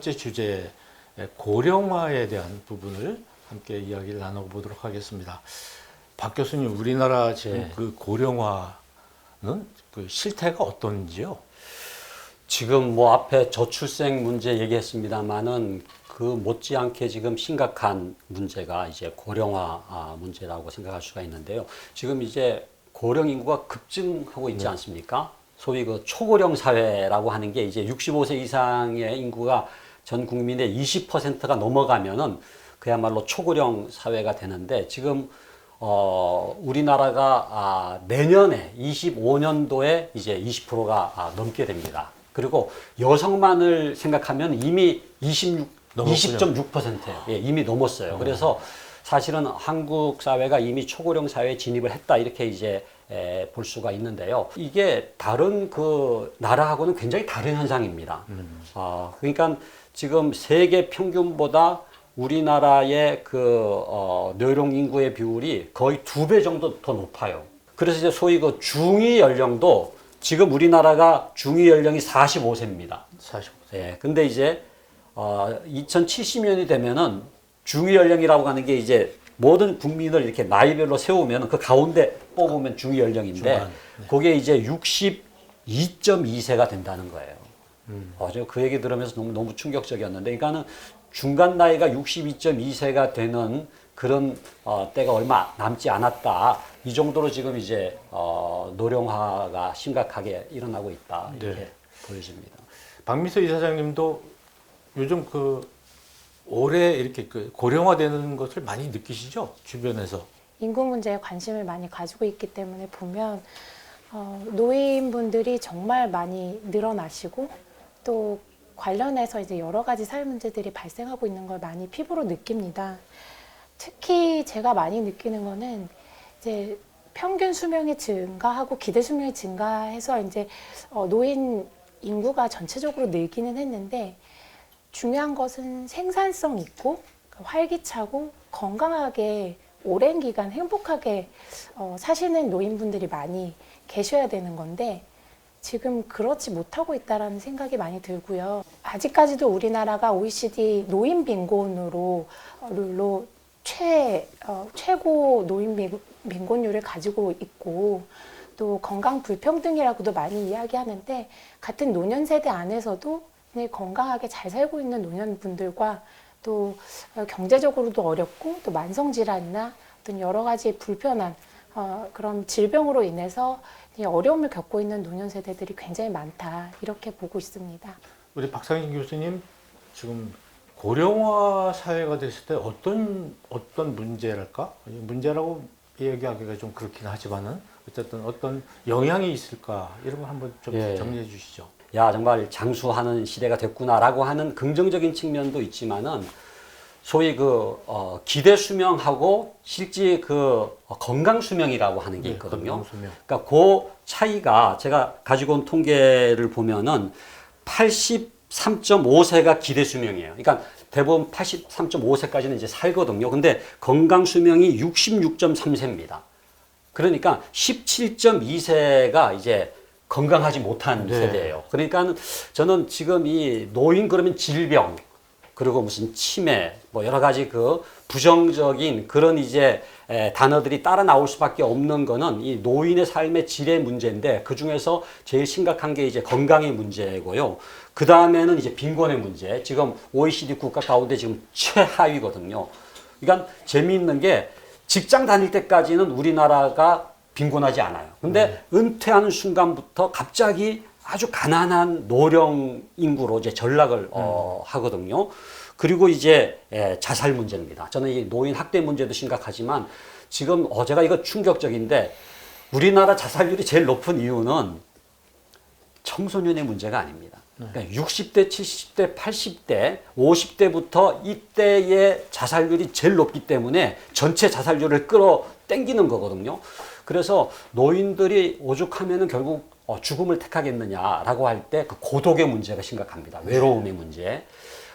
번째 주제 고령화에 대한 부분을 함께 이야기를 나눠보도록 하겠습니다. 박 교수님, 우리나라 지금 네. 그 고령화는 그 실태가 어떤지요? 지금 뭐 앞에 저출생 문제 얘기했습니다만은 그 못지않게 지금 심각한 문제가 이제 고령화 아, 문제라고 생각할 수가 있는데요. 지금 이제 고령 인구가 급증하고 있지 않습니까? 소위 그 초고령 사회라고 하는 게 이제 65세 이상의 인구가 전 국민의 20%가 넘어가면은 그야말로 초고령 사회가 되는데 지금 어, 우리나라가 아, 내년에 25년도에 이제 20%가 아, 넘게 됩니다. 그리고 여성만을 생각하면 이미 26, 넘었군요. 20.6%예요. 예, 이미 넘었어요. 그래서 사실은 한국 사회가 이미 초고령 사회에 진입을 했다 이렇게 이제 에, 볼 수가 있는데요. 이게 다른 그 나라하고는 굉장히 다른 현상입니다. 아, 그러니까 지금 세계 평균보다 우리나라의 그 어, 노령 인구의 비율이 거의 두 배 정도 더 높아요. 그래서 이제 소위 그 중위 연령도 지금 우리나라가 중위 연령이 45세입니다. 45세. 예. 근데 이제 어 2070년이 되면은 중위 연령이라고 하는 게 이제 모든 국민을 이렇게 나이별로 세우면 그 가운데 뽑으면 중위 연령인데 중간, 그게 이제 62.2세가 된다는 거예요. 어, 저그 얘기 들으면서 너무, 너무 충격적이었는데, 그러니까는 중간 나이가 62.2세가 되는 그런 어, 때가 얼마 남지 않았다. 이 정도로 지금 이제 어, 노령화가 심각하게 일어나고 있다. 이렇게 네. 보여집니다. 박미서 이사장님도 요즘 그 올해 이렇게 그 고령화되는 것을 많이 느끼시죠? 주변에서. 인구 문제에 관심을 많이 가지고 있기 때문에 보면 어, 노인분들이 정말 많이 늘어나시고 또 관련해서 이제 여러 가지 사회 문제들이 발생하고 있는 걸 많이 피부로 느낍니다. 특히 제가 많이 느끼는 거는 이제 평균 수명이 증가하고 기대 수명이 증가해서 이제 어, 노인 인구가 전체적으로 늘기는 했는데 중요한 것은 생산성 있고 활기차고 건강하게 오랜 기간 행복하게 어, 사시는 노인분들이 많이 계셔야 되는 건데 지금 그렇지 못하고 있다라는 생각이 많이 들고요. 아직까지도 우리나라가 OECD 노인 빈곤으로 로 최, 어, 최고 노인 빈- 빈곤율을 가지고 있고 또 건강 불평등이라고도 많이 이야기하는데 같은 노년 세대 안에서도 굉장히 건강하게 잘 살고 있는 노년분들과 또 어, 경제적으로도 어렵고 또 만성 질환이나 어떤 여러 가지 불편한 어, 그런 질병으로 인해서 이 어려움을 겪고 있는 노년 세대들이 굉장히 많다 이렇게 보고 있습니다. 우리 박상인 교수님 지금 고령화 사회가 됐을 때 어떤 어떤 문제랄까 문제라고 얘기하기가 좀 그렇긴 하지만은 어쨌든 어떤 영향이 있을까 이런 거 한번 좀 예. 정리해 주시죠. 야 정말 장수하는 시대가 됐구나라고 하는 긍정적인 측면도 있지만은 소위 그 어, 기대 수명하고 실제 그 어, 건강 수명이라고 하는 게 네, 있거든요. 수명. 그러니까 그 차이가 제가 가지고 온 통계를 보면은 83.5세가 기대 수명이에요. 그러니까 대부분 83.5세까지는 이제 살거든요. 근데 건강 수명이 66.3세입니다. 그러니까 17.2세가 이제 건강하지 못한 네. 세대예요. 그러니까 저는 지금 이 노인 그러면 질병 그리고 무슨 치매 뭐 여러 가지 그 부정적인 그런 이제 에, 단어들이 따라 나올 수밖에 없는 거는 이 노인의 삶의 질의 문제인데 그 중에서 제일 심각한 게 이제 건강의 문제고요. 그 다음에는 이제 빈곤의 문제. 지금 OECD 국가 가운데 지금 최하위거든요. 그러니까 재미있는 게 직장 다닐 때까지는 우리나라가 빈곤하지 않아요. 근데 은퇴하는 순간부터 갑자기 아주 가난한 노령 인구로 이제 전락을 어, 하거든요. 그리고 이제 예, 자살 문제입니다. 저는 이 노인 학대 문제도 심각하지만 지금 어제가 이거 충격적인데 우리나라 자살률이 제일 높은 이유는 청소년의 문제가 아닙니다. 그러니까 60대, 70대, 80대, 50대부터 이때의 자살률이 제일 높기 때문에 전체 자살률을 끌어 당기는 거거든요. 그래서 노인들이 오죽하면은 결국 어, 죽음을 택하겠느냐라고 할 때 그 고독의 문제가 심각합니다. 외로움의 문제.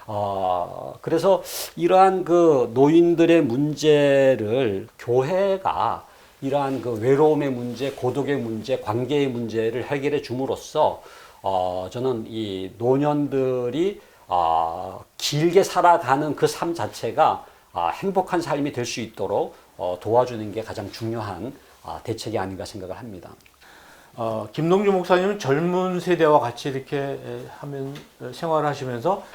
어, 그래서 이러한 그 노인들의 문제를 교회가 이러한 그 외로움의 문제, 고독의 문제, 관계의 문제를 해결해 줌으로써 어, 저는 이 노년들이 아, 길게 살아가는 그 삶 자체가 아, 행복한 삶이 될 수 있도록 어, 도와주는 게 가장 중요한 아, 대책이 아닌가 생각을 합니다. 어, 김동주 목사님은 젊은 세대와 같이 이렇게 에, 하면 어, 생활하시면서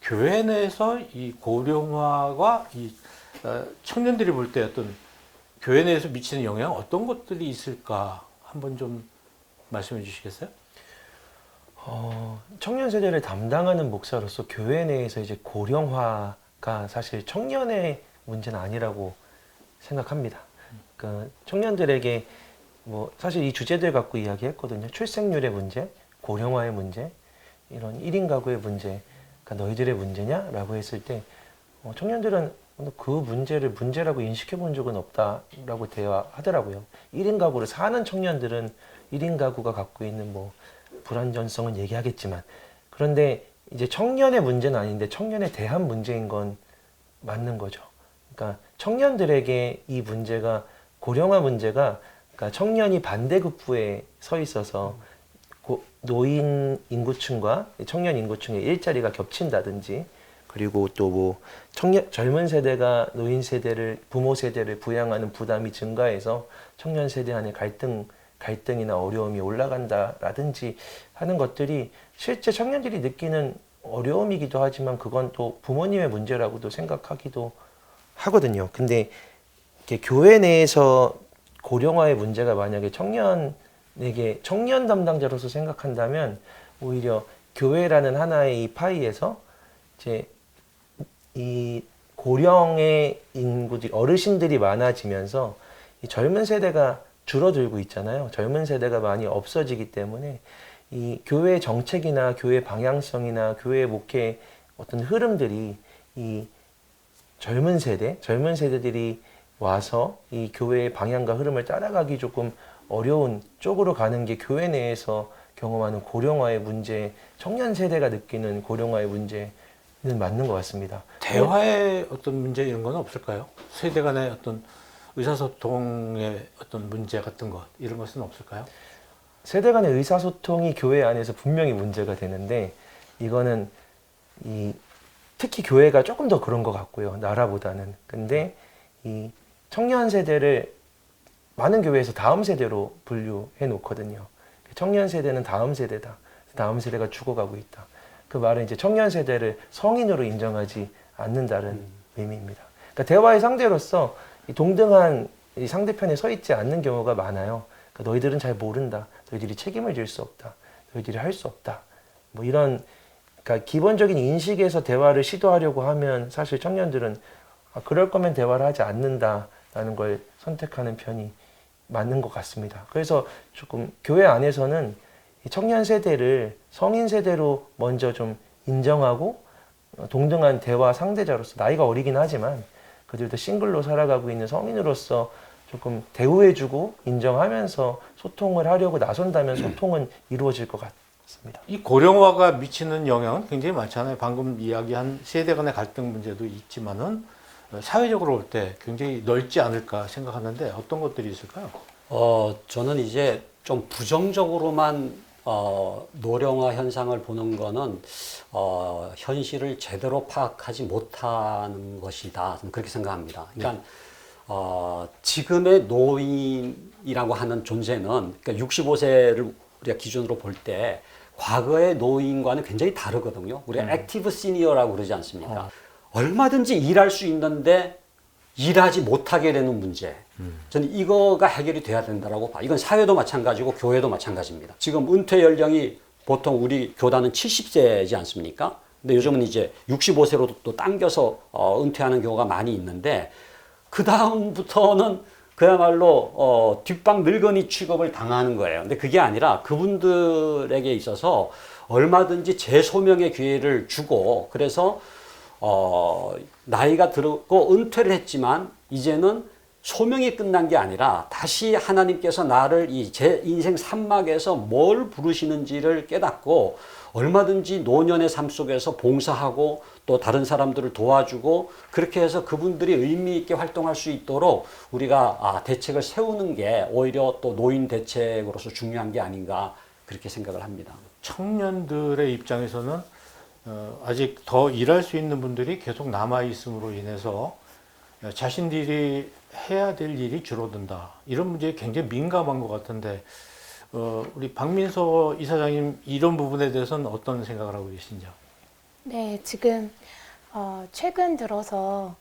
교회 내에서 이 고령화가 이 어, 청년들이 볼 때 어떤 교회 내에서 미치는 영향 어떤 것들이 있을까 한번 좀 말씀해 주시겠어요? 어, 청년 세대를 담당하는 목사로서 교회 내에서 이제 고령화가 사실 청년의 문제는 아니라고 생각합니다. 그러니까 청년들에게 뭐 사실 이 주제들 갖고 이야기했거든요. 출생률의 문제, 고령화의 문제, 이런 1인 가구의 문제, 그러니까 너희들의 문제냐라고 했을 때 어, 청년들은 그 문제를 문제라고 인식해 본 적은 없다라고 대화하더라고요. 1인 가구를 사는 청년들은 1인 가구가 갖고 있는 뭐 불안전성은 얘기하겠지만 그런데 이제 청년의 문제는 아닌데 청년에 대한 문제인 건 맞는 거죠. 그러니까 청년들에게 이 문제가 고령화 문제가 그러니까 청년이 반대급부에 서 있어서 고- 노인 인구층과 청년 인구층의 일자리가 겹친다든지 그리고 또 뭐 청년 젊은 세대가 노인 세대를 부모 세대를 부양하는 부담이 증가해서 청년 세대 간의 갈등 갈등이나 어려움이 올라간다라든지 하는 것들이 실제 청년들이 느끼는 어려움이기도 하지만 그건 또 부모님의 문제라고도 생각하기도 하거든요. 근데 교회 내에서 고령화의 문제가 만약에 청년에게 청년 담당자로서 생각한다면 오히려 교회라는 하나의 이 파이에서 이제 이 고령의 인구들 어르신들이 많아지면서 이 젊은 세대가 줄어들고 있잖아요. 젊은 세대가 많이 없어지기 때문에 이 교회 정책이나 교회 방향성이나 교회 목회 어떤 흐름들이 이 젊은 세대, 젊은 세대들이 와서 이 교회의 방향과 흐름을 따라가기 조금 어려운 쪽으로 가는 게 교회 내에서 경험하는 고령화의 문제, 청년 세대가 느끼는 고령화의 문제는 맞는 것 같습니다. 대화의 어떤 문제 이런 건 없을까요? 세대 간의 어떤 의사소통의 어떤 문제 같은 것 이런 것은 없을까요? 세대 간의 의사소통이 교회 안에서 분명히 문제가 되는데 이거는 이 특히 교회가 조금 더 그런 것 같고요. 나라보다는. 근데 이 청년 세대를 많은 교회에서 다음 세대로 분류해 놓거든요. 청년 세대는 다음 세대다. 다음 세대가 죽어가고 있다. 그 말은 이제 청년 세대를 성인으로 인정하지 않는다는 의미입니다. 그러니까 대화의 상대로서 이 동등한 이 상대편에 서 있지 않는 경우가 많아요. 그러니까 너희들은 잘 모른다. 너희들이 책임을 질 수 없다. 너희들이 할 수 없다. 뭐 이런 그러니까 기본적인 인식에서 대화를 시도하려고 하면 사실 청년들은 아, 그럴 거면 대화를 하지 않는다 라는 걸 선택하는 편이 맞는 것 같습니다. 그래서 조금 교회 안에서는 이 청년 세대를 성인 세대로 먼저 좀 인정하고 어, 동등한 대화 상대자로서 나이가 어리긴 하지만 그들도 싱글로 살아가고 있는 성인으로서 조금 대우해주고 인정하면서 소통을 하려고 나선다면 소통은 이루어질 것 같습니다. 이 고령화가 미치는 영향은 굉장히 많잖아요. 방금 이야기한 세대 간의 갈등 문제도 있지만은 어, 사회적으로 볼 때 굉장히 넓지 않을까 생각하는데 어떤 것들이 있을까요? 어, 저는 이제 좀 부정적으로만 어, 노령화 현상을 보는 거는 어, 현실을 제대로 파악하지 못하는 것이다. 그렇게 생각합니다. 그러니까 어, 지금의 노인이라고 하는 존재는 그러니까 65세를 우리가 기준으로 볼 때 과거의 노인과는 굉장히 다르거든요. 우리가 액티브 시니어라고 그러지 않습니까? 얼마든지 일할 수 있는데 일하지 못하게 되는 문제. 저는 이거가 해결이 돼야 된다라고 봐. 이건 사회도 마찬가지고 교회도 마찬가지입니다. 지금 은퇴 연령이 보통 우리 교단은 70세지 않습니까? 근데 요즘은 이제 65세로 또 당겨서 어, 은퇴하는 경우가 많이 있는데 그 다음부터는 그야말로 어, 뒷방 늙은이 취급을 당하는 거예요. 근데 그게 아니라 그분들에게 있어서 얼마든지 재소명의 기회를 주고 그래서 어, 나이가 들었고 은퇴를 했지만 이제는 소명이 끝난 게 아니라 다시 하나님께서 나를 이 제 인생 산막에서 뭘 부르시는지를 깨닫고 얼마든지 노년의 삶 속에서 봉사하고 또 다른 사람들을 도와주고 그렇게 해서 그분들이 의미 있게 활동할 수 있도록 우리가 아, 대책을 세우는 게 오히려 또 노인 대책으로서 중요한 게 아닌가 그렇게 생각을 합니다. 청년들의 입장에서는 어, 아직 더 일할 수 있는 분들이 계속 남아 있음으로 인해서 자신들이 해야 될 일이 줄어든다. 이런 문제에 굉장히 민감한 것 같은데 어, 우리 박민서 이사장님 이런 부분에 대해서는 어떤 생각을 하고 계신지요? 네, 지금 어, 최근 들어서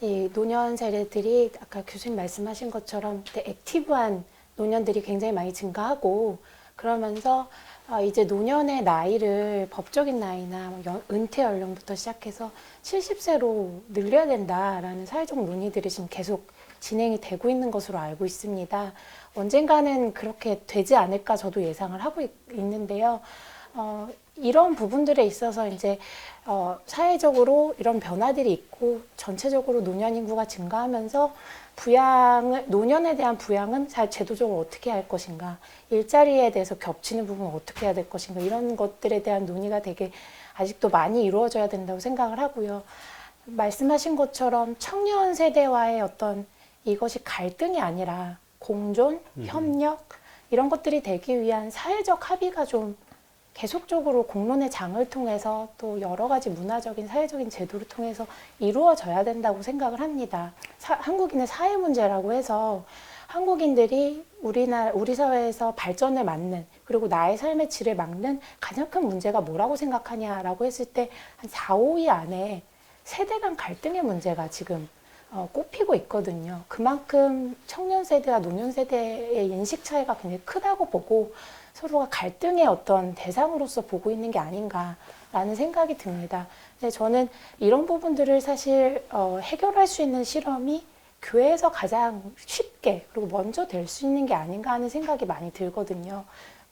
이 노년 세대들이 아까 교수님 말씀하신 것처럼 액티브한 노년들이 굉장히 많이 증가하고 그러면서 어, 이제 노년의 나이를 법적인 나이나 뭐 연- 은퇴 연령부터 시작해서 70세로 늘려야 된다라는 사회적 논의들이 지금 계속 진행이 되고 있는 것으로 알고 있습니다. 언젠가는 그렇게 되지 않을까 저도 예상을 하고 있, 있는데요. 어, 이런 부분들에 있어서 이제 어, 사회적으로 이런 변화들이 있고 전체적으로 노년 인구가 증가하면서 부양을 노년에 대한 부양은 잘 제도적으로 어떻게 할 것인가? 일자리에 대해서 겹치는 부분은 어떻게 해야 될 것인가? 이런 것들에 대한 논의가 되게 아직도 많이 이루어져야 된다고 생각을 하고요. 말씀하신 것처럼 청년 세대와의 어떤 이것이 갈등이 아니라 공존, 협력 이런 것들이 되기 위한 사회적 합의가 좀 계속적으로 공론의 장을 통해서 또 여러 가지 문화적인 사회적인 제도를 통해서 이루어져야 된다고 생각을 합니다. 사- 한국인의 사회 문제라고 해서 한국인들이 우리나라 우리 사회에서 발전을 막는 그리고 나의 삶의 질을 막는 가장 큰 문제가 뭐라고 생각하냐라고 했을 때 한 4, 5위 안에 세대 간 갈등의 문제가 지금 어, 꼽히고 있거든요. 그만큼 청년 세대와 노년 세대의 인식 차이가 굉장히 크다고 보고 서로가 갈등의 어떤 대상으로서 보고 있는 게 아닌가라는 생각이 듭니다. 근데 저는 이런 부분들을 사실 어, 해결할 수 있는 실험이 교회에서 가장 쉽게 그리고 먼저 될 수 있는 게 아닌가 하는 생각이 많이 들거든요.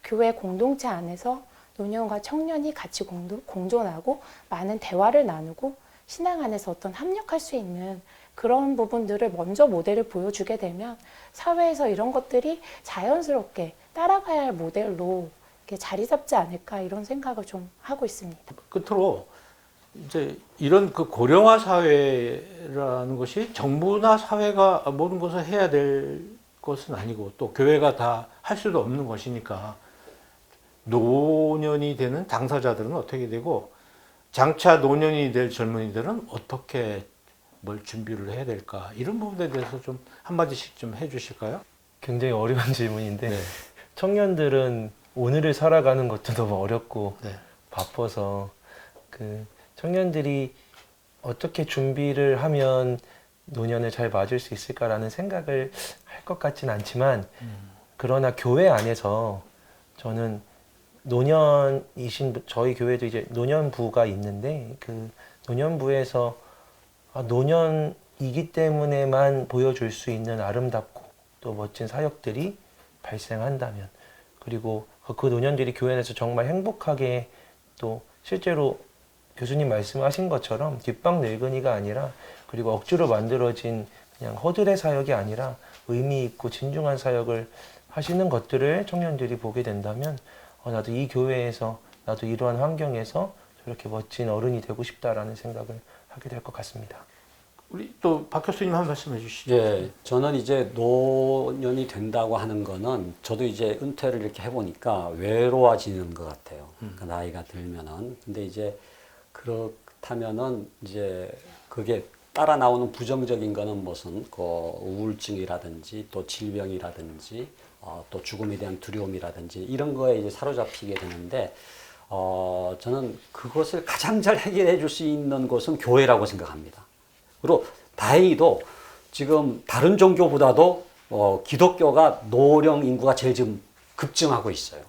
교회 공동체 안에서 노년과 청년이 같이 공동, 공존하고 많은 대화를 나누고 신앙 안에서 어떤 합력할 수 있는 그런 부분들을 먼저 모델을 보여주게 되면 사회에서 이런 것들이 자연스럽게 따라가야 할 모델로 이렇게 자리 잡지 않을까 이런 생각을 좀 하고 있습니다. 끝으로 이제 이런 그 고령화 사회라는 것이 정부나 사회가 모든 것을 해야 될 것은 아니고 또 교회가 다 할 수도 없는 것이니까 노년이 되는 당사자들은 어떻게 되고 장차 노년이 될 젊은이들은 어떻게 뭘 준비를 해야 될까 이런 부분에 대해서 좀 한마디씩 좀 해주실까요? 굉장히 어려운 질문인데 네. 청년들은 오늘을 살아가는 것도 너무 어렵고 네. 바빠서 그 청년들이 어떻게 준비를 하면 노년을 잘 맞을 수 있을까라는 생각을 할 것 같진 않지만 그러나 교회 안에서 저는 노년이신 분- 저희 교회도 이제 노년부가 있는데 그 노년부에서 아, 노년이기 때문에만 보여줄 수 있는 아름답고 또 멋진 사역들이 발생한다면 그리고 그- 그 노년들이 교회 안에서 정말 행복하게 또 실제로 교수님 말씀하신 것처럼 뒷방 늙은이가 아니라 그리고 억지로 만들어진 그냥 허들의 사역이 아니라 의미 있고 진중한 사역을 하시는 것들을 청년들이 보게 된다면 어, 나도 이 교회에서 나도 이러한 환경에서 저렇게 멋진 어른이 되고 싶다라는 생각을 하게 될 것 같습니다. 우리 또 박 교수님 한 말씀 해주시죠. 예, 저는 이제 노년이 된다고 하는 거는 저도 이제 은퇴를 이렇게 해보니까 외로워지는 것 같아요. 그 나이가 들면은. 근데 이제 그렇다면은 이제 그게 따라 나오는 부정적인 거는 무슨 그 우울증이라든지 또 질병이라든지 어, 또 죽음에 대한 두려움이라든지 이런 거에 이제 사로잡히게 되는데 어, 저는 그것을 가장 잘 해결해 줄 수 있는 곳은 교회라고 생각합니다. 그리고 다행히도 지금 다른 종교보다도 어, 기독교가 노령 인구가 제일 지금 급증하고 있어요.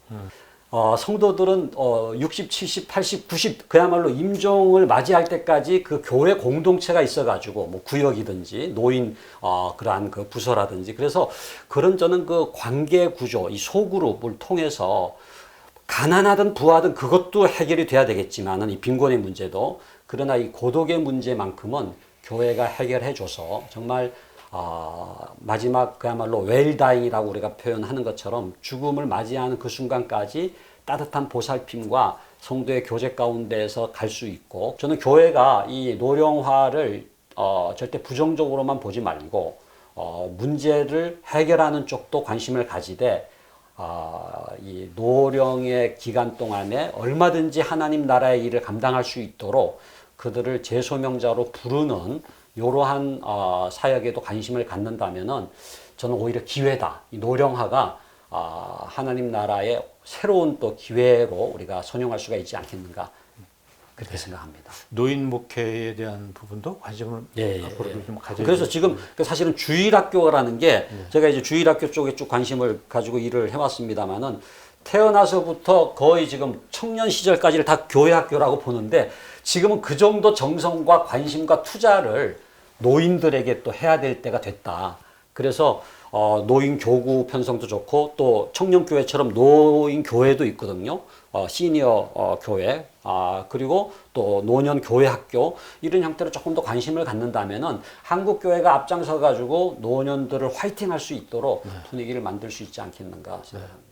어, 성도들은 어, 60, 70, 80, 90 그야말로 임종을 맞이할 때까지 그 교회 공동체가 있어가지고 뭐 구역이든지 노인 어, 그러한 그 부서라든지 그래서 그런 저는 그 관계 구조 이 소그룹을 통해서 가난하든 부하든 그것도 해결이 돼야 되겠지만은 이 빈곤의 문제도 그러나 이 고독의 문제만큼은 교회가 해결해 줘서 정말 아, 마지막 그야말로 웰다잉이라고 우리가 표현하는 것처럼 죽음을 맞이하는 그 순간까지 따뜻한 보살핌과 성도의 교제 가운데에서 갈 수 있고 저는 교회가 이 노령화를 어, 절대 부정적으로만 보지 말고 어, 문제를 해결하는 쪽도 관심을 가지되 아, 이 노령의 기간 동안에 얼마든지 하나님 나라의 일을 감당할 수 있도록 그들을 재소명자로 부르는 이러한 어, 사역에도 관심을 갖는다면은 저는 오히려 기회다. 이 노령화가 아, 하나님 나라의 새로운 또 기회로 우리가 선용할 수가 있지 않겠는가 그렇게 생각합니다. 노인 목회에 대한 부분도 관심을 예, 예, 앞으로도 예. 좀 가져야 그래서 지금 그 사실은 주일학교라는 게 네. 제가 이제 주일학교 쪽에 쭉 관심을 가지고 일을 해왔습니다만은 태어나서부터 거의 지금 청년 시절까지를 다 교회 학교라고 보는데 지금은 그 정도 정성과 관심과 투자를 노인들에게 또 해야 될 때가 됐다. 그래서 어, 노인 교구 편성도 좋고 또 청년 교회처럼 노인 교회도 있거든요. 어, 시니어 어, 교회 아 그리고 또 노년 교회 학교 이런 형태로 조금 더 관심을 갖는다면은 한국 교회가 앞장서 가지고 노년들을 화이팅할 수 있도록 분위기를 만들 수 있지 않겠는가 생각합니다.